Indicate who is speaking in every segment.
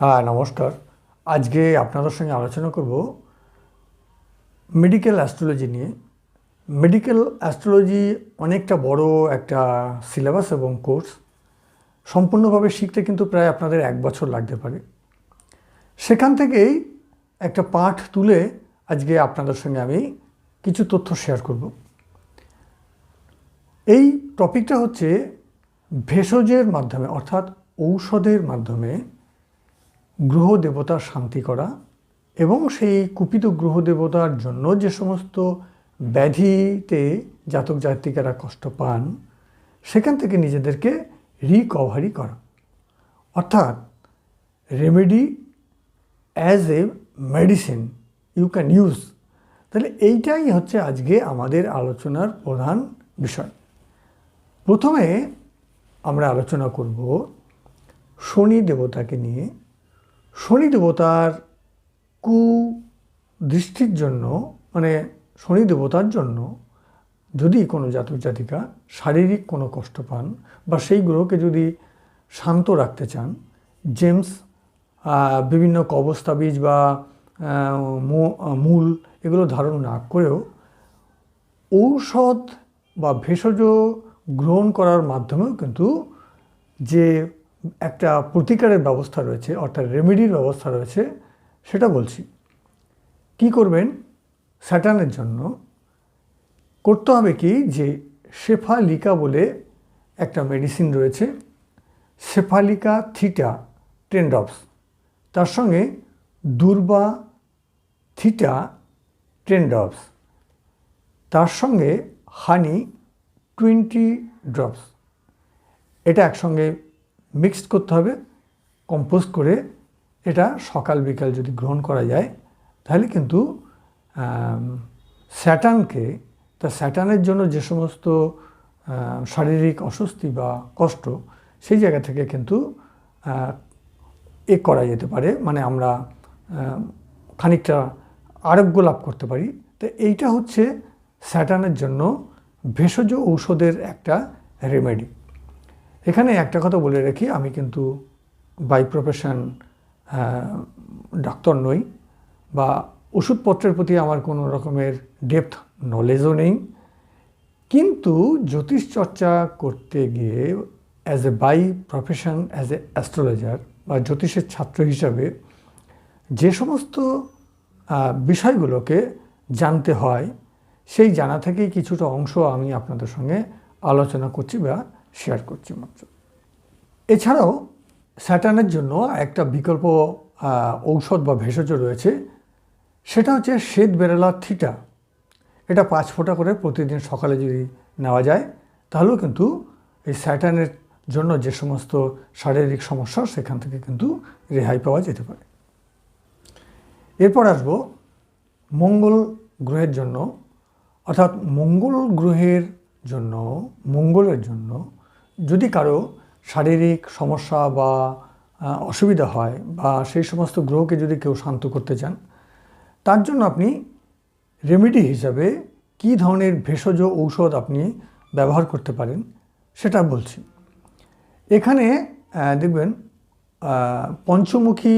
Speaker 1: হ্যাঁ নমস্কার। আজকে আপনাদের সঙ্গে আলোচনা করব মেডিকেল অ্যাস্ট্রোলজি নিয়ে। মেডিকেল অ্যাস্ট্রোলজি অনেকটা বড় একটা সিলেবাস এবং কোর্স সম্পূর্ণভাবে শিখতে কিন্তু প্রায় আপনাদের এক বছর লাগতে পারে। সেখান থেকেই একটা পাঠ তুলে আজকে আপনাদের সঙ্গে আমি কিছু তথ্য শেয়ার করব। এই টপিকটা হচ্ছে ভেষজের মাধ্যমে, অর্থাৎ ঔষধের মাধ্যমে গ্রহ দেবতার শান্তি করা এবং সেই কুপিত গ্রহ দেবতার জন্য যে সমস্ত ব্যাধিতে জাতক জাতিকারা কষ্ট পান, সেখান থেকে নিজেদেরকে রিকভারি করা। অর্থাৎ remedy as a medicine you can use তাহলে এইটাই হচ্ছে আজকে আমাদের আলোচনার প্রধান বিষয়। প্রথমে আমরা আলোচনা করব শনি দেবতাকে নিয়ে। শনি দেবতার কু দৃষ্টির জন্য মানে শনি দেবতার জন্য যদি কোনো জাতক জাতিকা শারীরিক কোনো কষ্ট পান বা সেই গ্রহকে যদি শান্ত রাখতে চান, জেমস বিভিন্ন কবস্তাবিজ বা মূল এগুলো ধারণ না করেও ঔষধ বা ভেষজ গ্রহণ করার মাধ্যমেও কিন্তু যে একটা প্রতিকারের ব্যবস্থা রয়েছে, অর্থাৎ রেমেডির ব্যবস্থা রয়েছে, সেটা বলছি। কি করবেন? স্যাটানের জন্য করতে হবে কি যে শেফালিকা বলে একটা মেডিসিন রয়েছে, শেফালিকা থিটা টেন ড্রপস তার সঙ্গে দুর্বা থিটা টেন ড্রপস তার সঙ্গে হানি টোয়েন্টি ড্রপস। এটা একসঙ্গে মিক্সড করতে হবে, কম্পোস্ট করে এটা সকাল বিকাল যদি গ্রহণ করা যায়, তাহলে কিন্তু স্যাটানকে, তা স্যাটানের জন্য যে সমস্ত শারীরিক অস্বস্তি বা কষ্ট, সেই জায়গা থেকে কিন্তু এ করা যেতে পারে। মানে আমরা খানিকটা আরোগ্য লাভ করতে পারি। তো এইটা হচ্ছে স্যাটানের জন্য ভেষজ ঔষধের একটা রেমেডি। এখানে একটা কথা বলে রাখি, আমি কিন্তু বাই প্রফেশন ডাক্তার নই বা ওষুধপত্রের প্রতি আমার কোনো রকমের ডেপথ নলেজও নেই। কিন্তু জ্যোতিষ চর্চা করতে গিয়ে as a by profession as a astrologer বা জ্যোতিষের ছাত্র হিসাবে যে সমস্ত বিষয়গুলোকে জানতে হয়, সেই জানা থেকেই কিছুটা অংশ আমি আপনাদের সঙ্গে আলোচনা করছি বা শেয়ার করছি মাত্র। এছাড়াও স্যাটানের জন্য একটা বিকল্প ঔষধ বা ভেষজ রয়েছে। সেটা হচ্ছে শ্বেত বেরেলা থিটা। এটা পাঁচ ফোঁটা করে প্রতিদিন সকালে যদি নেওয়া যায়, তাহলেও কিন্তু এই স্যাটানের জন্য যে সমস্ত শারীরিক সমস্যা, সেখান থেকে কিন্তু রেহাই পাওয়া যেতে পারে। এরপর আসব মঙ্গল গ্রহের জন্য। অর্থাৎ মঙ্গল গ্রহের জন্য, মঙ্গলের জন্য যদি কারও শারীরিক সমস্যা বা অসুবিধা হয় বা সেই সমস্ত গ্রহকে যদি কেউ শান্ত করতে চান, তার জন্য আপনি রেমেডি হিসাবে কী ধরনের ভেষজ ঔষধ আপনি ব্যবহার করতে পারেন সেটা বলছি। এখানে দেখবেন পঞ্চমুখী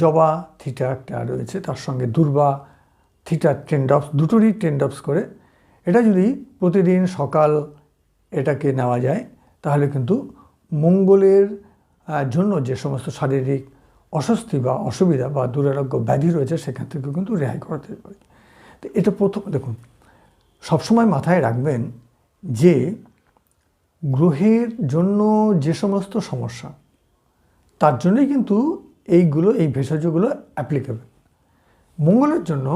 Speaker 1: জবা থিটা একটা রয়েছে, তার সঙ্গে দুর্বা থিটা টেন ড্রপস দুটোরই টেন ড্রপস করে, এটা যদি প্রতিদিন সকাল এটাকে নেওয়া যায় তাহলে কিন্তু মঙ্গলের জন্য যে সমস্ত শারীরিক অস্বস্তি বা অসুবিধা বা দুরারোগ্য ব্যাধি রয়েছে, সেখান থেকে কিন্তু রেহাই করাতে পারে তো এটা প্রথম, দেখুন, সবসময় মাথায় রাখবেন যে গ্রহের জন্য যে সমস্ত সমস্যা, তার জন্যই কিন্তু এইগুলো, এই ভেষজগুলো অ্যাপ্লিকেবল মঙ্গলের জন্য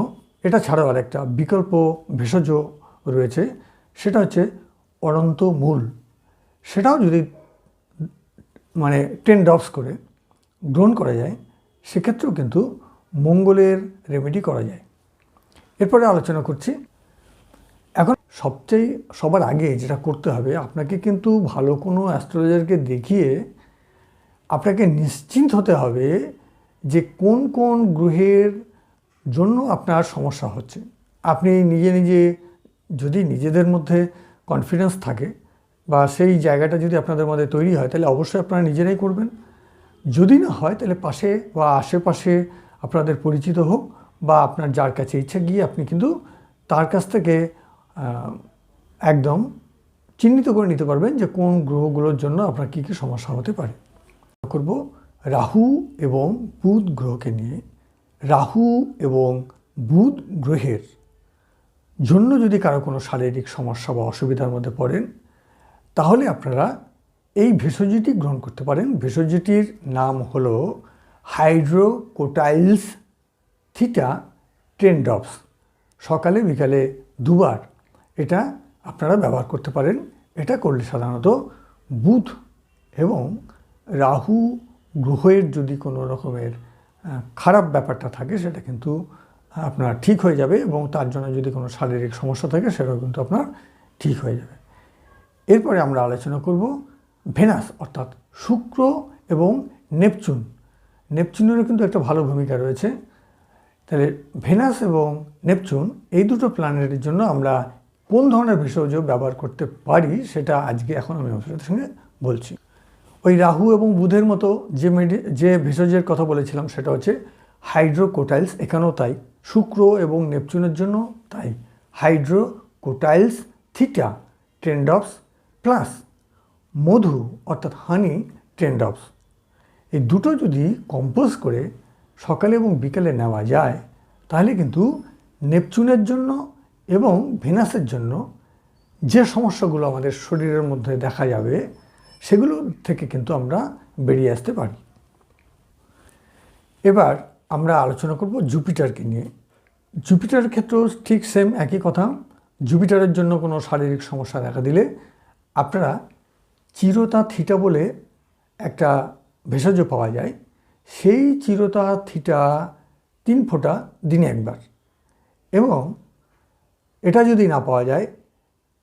Speaker 1: এটা ছাড়াও আর একটা বিকল্প ভেষজ রয়েছে, সেটা হচ্ছে অনন্ত মূল। সেটাও যদি মানে টেন ড্রপস করে গ্রহণ করা যায়, সেক্ষেত্রেও কিন্তু মঙ্গলের রেমেডি করা যায়। এরপরে আলোচনা করছি, এখন সবচেয়ে সবার আগে যেটা করতে হবে, আপনাকে কিন্তু ভালো কোনো অ্যাস্ট্রোলজারকে দেখিয়ে আপনাকে নিশ্চিন্ত হতে হবে যে কোন কোন গ্রহের জন্য আপনার সমস্যা হচ্ছে। আপনি নিজে নিজে যদি নিজেদের মধ্যে কনফিডেন্স থাকে বা সেই জায়গাটা যদি আপনাদের মধ্যে তৈরি হয়, তাহলে অবশ্যই আপনারা নিজেরাই করবেন। যদি না হয়, তাহলে পাশে বা আশেপাশে আপনাদের পরিচিত হোক বা আপনার যার কাছে ইচ্ছা গিয়ে আপনি কিন্তু তার কাছ থেকে একদম চিহ্নিত করে নিতে পারবেন যে কোন গ্রহগুলোর জন্য আপনার কী কী সমস্যা হতে পারে। করব রাহু এবং বুধ গ্রহকে নিয়ে। রাহু এবং বুধ গ্রহের জন্য যদি কারও কোনো শারীরিক সমস্যা বা অসুবিধার মধ্যে পড়েন তাহলে আপনারা এই ভেষজটি গ্রহণ করতে পারেন। ভেষজটির নাম হলো হাইড্রোকোটাইলস থিটা টেনডপস সকালে, বিকালে দুবার এটা আপনারা ব্যবহার করতে পারেন। এটা করলে সাধারণত বুধ এবং রাহু গ্রহের যদি কোনো রকমের খারাপ ব্যাপারটা থাকে, সেটা কিন্তু আপনার ঠিক হয়ে যাবে এবং তার জন্য যদি কোনো শারীরিক সমস্যা থাকে, সেটাও কিন্তু আপনার ঠিক হয়ে যাবে। এরপরে আমরা আলোচনা করব ভেনাস, অর্থাৎ শুক্র এবং নেপচুন। নেপচুনেরও কিন্তু একটা ভালো ভূমিকা রয়েছে। তাহলে ভেনাস এবং নেপচুন, এই দুটো প্ল্যানেটের জন্য আমরা কোন ধরনের ভেষজ ব্যবহার করতে পারি সেটা আজকে এখন আমি আপনাদের সঙ্গে বলছি। ওই রাহু এবং বুধের মতো যে মেডি, যে ভেষজের কথা বলেছিলাম সেটা হচ্ছে হাইড্রোকোটাইলস এখানেও তাই। শুক্র এবং নেপচুনের জন্য তাই। হাইড্রোকোটাইলস থিটা ট্রেন্ডপস প্লাস মধু অর্থাৎ হানি ট্রেন্ডপস এই দুটো যদি কম্পোজ করে সকালে এবং বিকেলে নেওয়া যায়, তাহলে কিন্তু নেপচুনের জন্য এবং ভেনাসের জন্য যে সমস্যাগুলো আমাদের শরীরের মধ্যে দেখা যাবে, সেগুলো থেকে কিন্তু আমরা বেরিয়ে আসতে পারি। এবার আমরা আলোচনা করব জুপিটারকে নিয়ে। জুপিটারের ক্ষেত্রেও ঠিক সেম একই কথা। জুপিটারের জন্য কোনো শারীরিক সমস্যা দেখা দিলে আপনারা চিরতা থিটা বলে একটা ভেষজ পাওয়া যায়। সেই চিরতা থিটা তিন ফোঁটা দিনে একবার। এবং এটা যদি না পাওয়া যায়,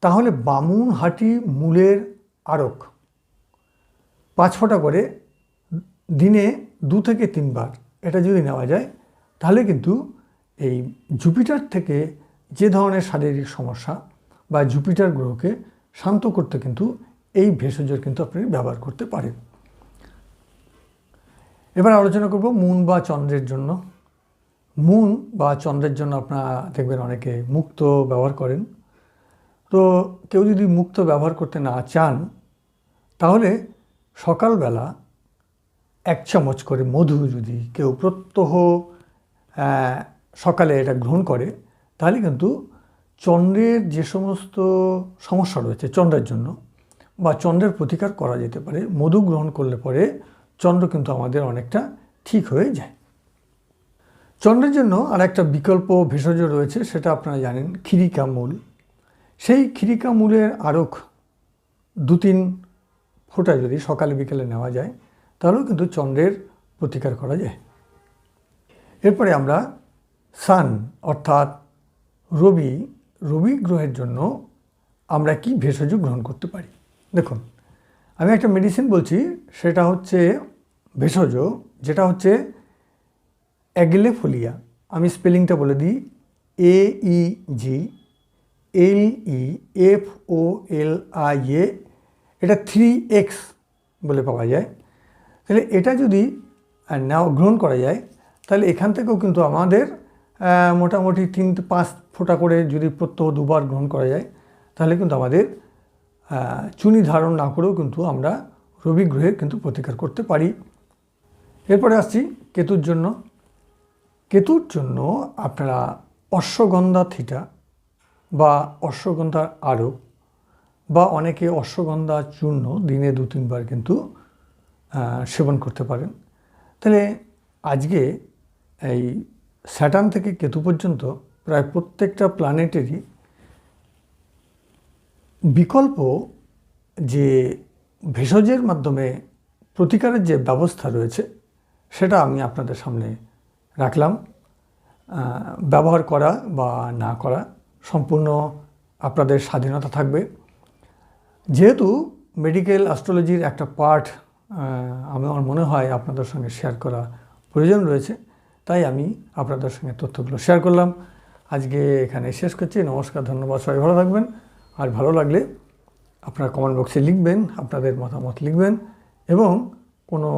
Speaker 1: তাহলে বামুনহাটি মূলের আরক পাঁচ ফোঁটা করে দিনে দু থেকে তিনবার এটা যদি নেওয়া যায়, তাহলে কিন্তু এই জুপিটার থেকে যে ধরনের শারীরিক সমস্যা বা জুপিটার গ্রহকে শান্ত করতে কিন্তু এই ভেষজের কিন্তু আপনি ব্যবহার করতে পারেন। এবার আলোচনা করব মুন বা চন্দ্রের জন্য। মুন বা চন্দ্রের জন্য আপনারা দেখবেন অনেকে মুক্ত ব্যবহার করেন। তো কেউ যদি মুক্ত ব্যবহার করতে না চান, তাহলে সকালবেলা এক চামচ করে মধু যদি কেউ প্রত্যহ সকালে এটা গ্রহণ করে, তাহলে কিন্তু চন্দ্রের যে সমস্ত সমস্যা রয়েছে চন্দ্রের জন্য বা চন্দ্রের প্রতিকার করা যেতে পারে, মধু গ্রহণ করলে পরে চন্দ্র কিন্তু আমাদের অনেকটা ঠিক হয়ে যায়। চন্দ্রের জন্য আর একটা বিকল্প ভেষজ রয়েছে, সেটা আপনারা জানেন খিরিকা মূল। সেই খিরিকা মূলের আরক দু তিন ফোঁটা যদি সকালে বিকেলে নেওয়া যায়, তাহলেও কিন্তু চন্দ্রের প্রতিকার করা যায়। এরপরে আমরা সান, অর্থাৎ রবি রবি গ্রহের জন্য আমরা কি ভেষজ গ্রহণ করতে পারি? দেখুন, আমি একটা মেডিসিন বলছি, সেটা হচ্ছে ভেষজ, যেটা হচ্ছে অ্যাগলেফোলিয়া। আমি স্পেলিংটা বলে দিই এ ই জি এল E F O L I A এটা থ্রি এক্স বলে পাওয়া যায়। তাহলে এটা যদি নেওয়া গ্রহণ করা যায়, তাহলে এখান থেকেও কিন্তু আমাদের মোটামুটি তিন পাঁচ ফোঁটা করে যদি প্রত্যহ দুবার গ্রহণ করা যায়, তাহলে কিন্তু আমাদের চুনি ধারণ না করেও কিন্তু আমরা রবি গ্রহের কিন্তু প্রতিকার করতে পারি। এরপরে আসছি কেতুর জন্য। কেতুর জন্য আপনারা অশ্বগন্ধা থিটা বা অশ্বগন্ধার আরও বা অনেকে অশ্বগন্ধা চূর্ণ দিনে দু তিনবার কিন্তু সেবন করতে পারেন। তাহলে আজকে এই স্যাটার্ন থেকে কেতু পর্যন্ত প্রায় প্রত্যেকটা প্ল্যানেটেরই বিকল্প যে ভেষজের মাধ্যমে প্রতিকারের যে ব্যবস্থা রয়েছে, সেটা আমি আপনাদের সামনে রাখলাম। ব্যবহার করা বা না করা সম্পূর্ণ আপনাদের স্বাধীনতা থাকবে। যেহেতু মেডিকেল অ্যাস্ট্রোলজির একটা পার্ট আমার মনে হয় আপনাদের সঙ্গে শেয়ার করা প্রয়োজন রয়েছে তাই আমি আপনাদের সঙ্গে তথ্যগুলো শেয়ার করলাম। আজকে এখানে শেষ করছি। নমস্কার, ধন্যবাদ, সবাই ভালো থাকবেন। আর ভালো লাগলে আপনারা কমেন্ট বক্সে লিখবেন, আপনাদের মতামত লিখবেন এবং কোনো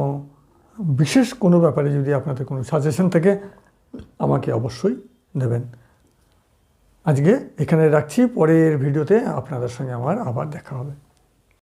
Speaker 1: বিশেষ কোনো ব্যাপারে যদি আপনাদের কোনো সাজেশন থাকে, আমাকে অবশ্যই দেবেন। আজকে এখানে রাখছি। পরের ভিডিওতে আপনাদের সঙ্গে আমার আবার দেখা হবে।